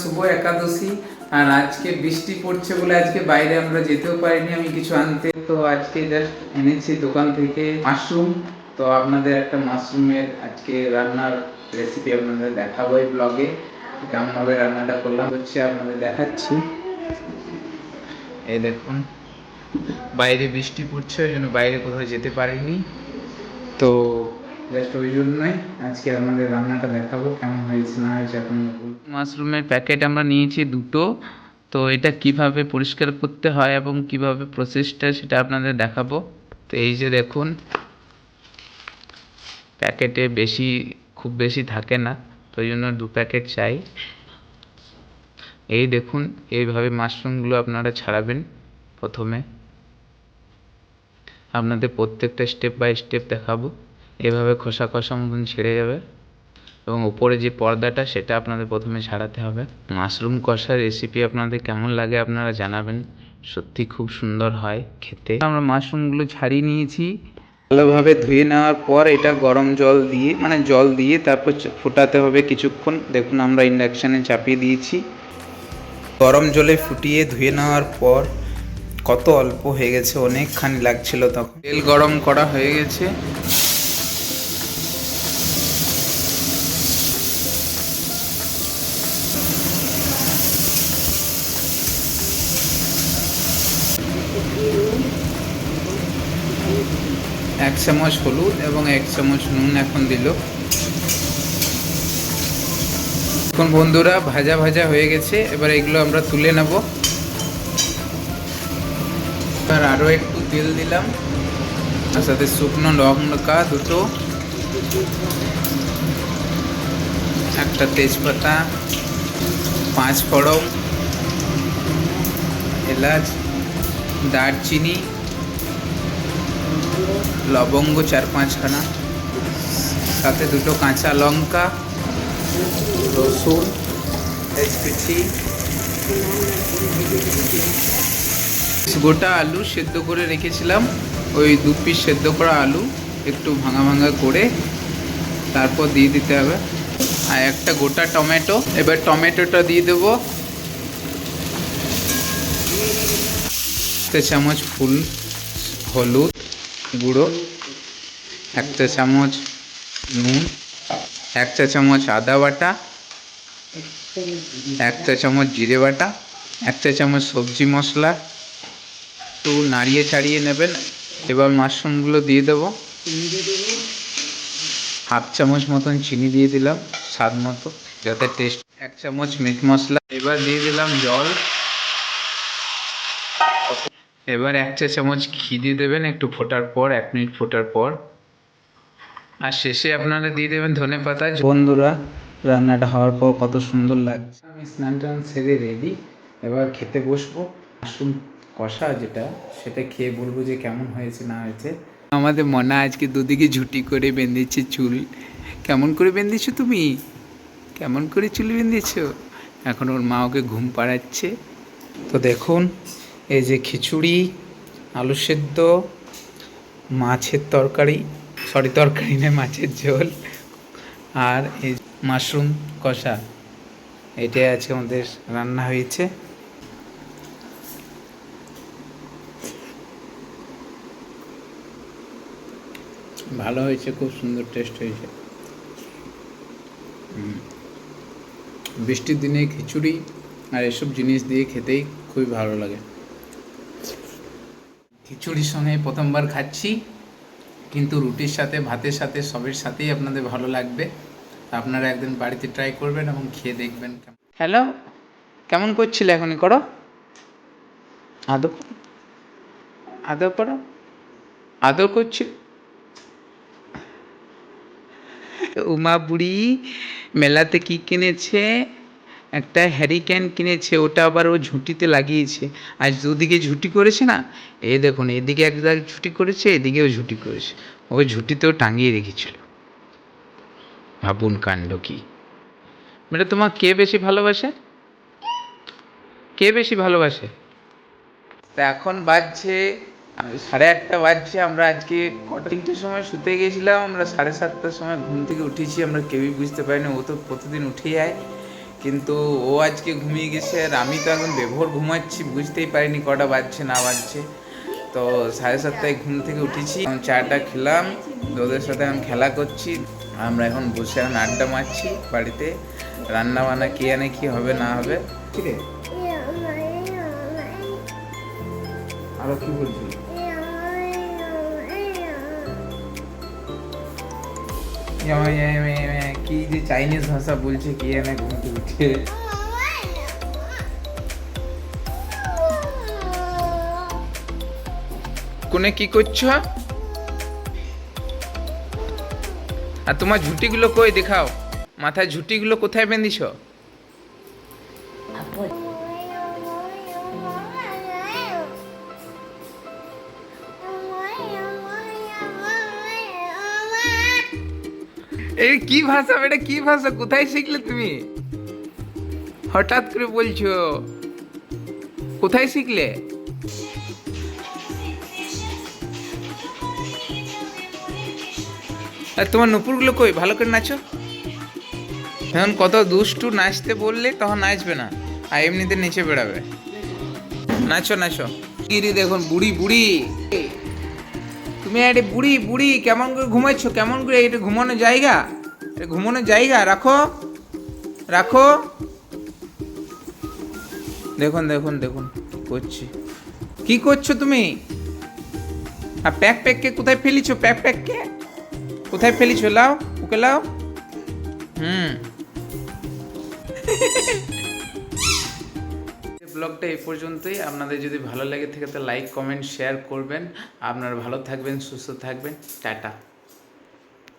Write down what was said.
শুভ একাদশী, আর আজকে বৃষ্টি পড়ছে বলে আজকে বাইরে আমরা যেতেও পারিনি, আমি কিছু আনতে। তো আজকে জাস্ট এনেছি দোকান থেকে মাশরুম। তো আপনাদের একটা মাশরুমের আজকে রান্নার রেসিপি আপনাদের দেখাবো এই ব্লগে কেমনভাবে রান্নাটা করলাম, হচ্ছে আপনাদের দেখাচ্ছি। এই দেখুন, বাইরে বৃষ্টি পড়ছে, ওই জন্য বাইরে কোথাও যেতে পারিনি। তো জাস্ট ওই জন্যই আজকে আমাদের রান্নাটা দেখাবো, কেমন হয়েছে, না হয়েছে, এখন মাশরুমের প্যাকেট আমরা নিয়েছি দুটো। তো এটা কীভাবে পরিষ্কার করতে হয় এবং কীভাবে প্রসেসটা সেটা আপনাদের দেখাবো। তো এই যে দেখুন প্যাকেটে বেশি, খুব বেশি থাকে না, তো ওই জন্য দু প্যাকেট চাই। এই দেখুন, এইভাবে মাশরুমগুলো আপনারা ছাড়াবেন প্রথমে। আপনাদের প্রত্যেকটা স্টেপ বাই স্টেপ দেখাবো। এভাবে খোসা খোসা মতন ছেড়ে যাবে এবং উপরে যে পর্দাটা, সেটা আপনাদের প্রথমে ছাড়াতে হবে। মাশরুম কষার রেসিপি আপনাদের কেমন লাগে আপনারা জানাবেন। সত্যি খুব সুন্দর হয় খেতে। আমরা মাশরুমগুলো ছাড়িয়ে নিয়েছি। ভালোভাবে ধুয়ে নেওয়ার পর এটা গরম জল দিয়ে মানে জল দিয়ে তারপর ফোটাতে হবে কিছুক্ষণ। দেখুন আমরা ইন্ডাকশানে চাপিয়ে দিয়েছি। গরম জলে ফুটিয়ে ধুয়ে নেওয়ার পর কত অল্প হয়ে গেছে, অনেকখানি লাগছিল তখন। তেল গরম করা হয়ে গেছে। এক চামচ হলুদ এবং এক চামচ নুন এখন দিল। এখন বন্ধুরা, ভাজা ভাজা হয়ে গেছে। এবার এগুলো আমরা তুলে নেব। এবার আরও একটু তেল দিলাম। তার সাথে শুকনো লঙ্কা দুটো, একটা তেজপাতা, পাঁচ ফড়ং এলাচ, দারচিনি লবঙ্গ চার পাঁচখানা সাথে দুটো কাঁচা লঙ্কা, রসুন, তেজপিঠি, গোটা আলু সেদ্ধ করে রেখেছিলাম। ওই দু পিস সেদ্ধ করা আলু একটু ভাঙা ভাঙা করে তারপর দিয়ে দিতে হবে। আর একটা গোটা টমেটো, এবার টমেটোটা দিয়ে দেবো। চামচ ফুল, হলুদ। গুঁড়ো, এক চা চামচ নুন, এক চা চামচ আদা বাটা, এক চা চামচ জিরে বাটা, এক চা চামচ সবজি মশলা। একটু নাড়িয়ে ছাড়িয়ে নেবেন। এবার মাশরুমগুলো দিয়ে দেবো। হাফ চামচ মতন চিনি দিয়ে দিলাম, স্বাদ মতো, যাতে টেস্ট এক চামচ মিট মশলা। এবার দিয়ে দিলাম জল। এবার এক চা চামচ ঘি দিয়ে দেবেন একটু ফোটার পর এক মিনিট ফোটার পর। আর শেষে আপনারা দিয়ে দেবেন ধনে পাতা। বন্ধুরা রান্নাটা হওয়ার পর কত সুন্দর লাগছে। আমি স্নান টান সেরে রেডি। এবার খেতে বসবো। মাশরুম কষা যেটা সেটা খেয়ে বলব যে কেমন হয়েছে না হয়েছে। আমাদের মনা আজকে দুদিকে ঝুটি করে বেঁধেছে চুল। কেমন করে বেঁধেছো তুমি? কেমন করে চুল বেঁধেছো? এখন ওর মা ওকে ঘুম পাড়াচ্ছে। তো দেখুন এই যে খিচুড়ি, আলু সেদ্ধ, মাছের তরকারি সরি তরকারি না মাছের ঝোল, আর এই মাশরুম কষা। এটাই আজকে আমাদের রান্না হয়েছে। ভালো হয়েছে, খুব সুন্দর টেস্ট হয়েছে। বৃষ্টির দিনে খিচুড়ি আর এসব জিনিস দিয়ে খেতেই খুবই ভালো লাগে। খিচুড়ির সঙ্গে প্রথমবার খাচ্ছি, কিন্তু রুটির সাথে, ভাতের সাথে, সবের সাথেই আপনাদের ভালো লাগবে। আপনারা একদিন বাড়িতে ট্রাই করবেন এবং খেয়ে দেখবেন হ্যালো কেমন করছিলে এখনই করো? আদৌ আদৌ করো আদৌ করছি। উমা বুড়ি, মেলাতে কি কিনেছে? একটা হ্যারিকেন কিনেছে, ওটা আবার ও ঝুঁটিতে লাগিয়েছে। আজ দুদিকে ঝুঁটি করেছে না? এই দেখুন, এদিকে এক ঝুঁটি করেছে, এদিকেও ঝুঁটি করেছে। ওই ঝুঁটিতেও টাঙিয়ে রেখেছিল। ভাবুন কাণ্ড কি। মানে তোমার কে বেশি ভালোবাসে? কে বেশি ভালোবাসে? তা এখন বাজছে সাড়ে আটটা বাজছে, আমরা আজকে কটা তিনটের সময় শুতে গেছিলাম, আমরা সাড়ে সাতটার সময় ঘুম থেকে উঠেছি, আমরা কেউই বুঝতে পারিনি, ও তো প্রতিদিন উঠে যায় কিন্তু ও আজকে ঘুমিয়ে গেছে আর আমি তো এখন বেভোর ঘুমাচ্ছি বুঝতেই পারিনি কটা বাজছে না বাজছে। তো সাড়ে সাতটায় ঘুম থেকে উঠেছি এখন চাটা খেলাম ওদের সাথে এখন খেলা করছি আমরা এখন বসে এখন আড্ডা মারছি বাড়িতে রান্না বান্না কে আনে কি হবে না হবে। ঠিক আছে আরও কি বলছি কি যে চাইনিজ ভাষা বলছে কে আমি ঘুম উঠে। কোনে কি করছ? আর তোমার ঝুটিগুলো কই দেখাও। মাথায় ঝুটিগুলো কোথায় বেঁধিছ? এই কি ভাষা এটা কি ভাষা? কোথায় শিখলে তুমি? হঠাৎ করে বলছো। কোথায় শিখলে? আর তোমার নুপুরগুলো কই? ভালো করে নাচো। এখন কত দুষ্টু নাচতে বললে তখন নাচবে না, আর এমনিতে নিচে বেড়াবে। নাচো নাচো। গিরি দেখুন, বুড়ি বুড়ি। তুমি একটা বুড়ি বুড়ি, কেমন করে ঘুমাচ্ছ? কেমন করে এটা ঘুমানোর জায়গা? ঘুমানোর জায়গা? রাখো। রাখো। দেখুন দেখুন দেখুন করছি। কি করছ তুমি? আর প্যাক প্যাককে কোথায় ফেলিছো? প্যাক প্যাককে কোথায় ফেলিছো? লাও, ওকে লাও। হুম। ব্লগটা এই পর্যন্তই। আপনাদের যদি ভালো লাগে থাকে, তো লাইক কমেন্ট শেয়ার করবেন। আপনারা ভালো থাকবেন, সুস্থ থাকবেন। টাটা।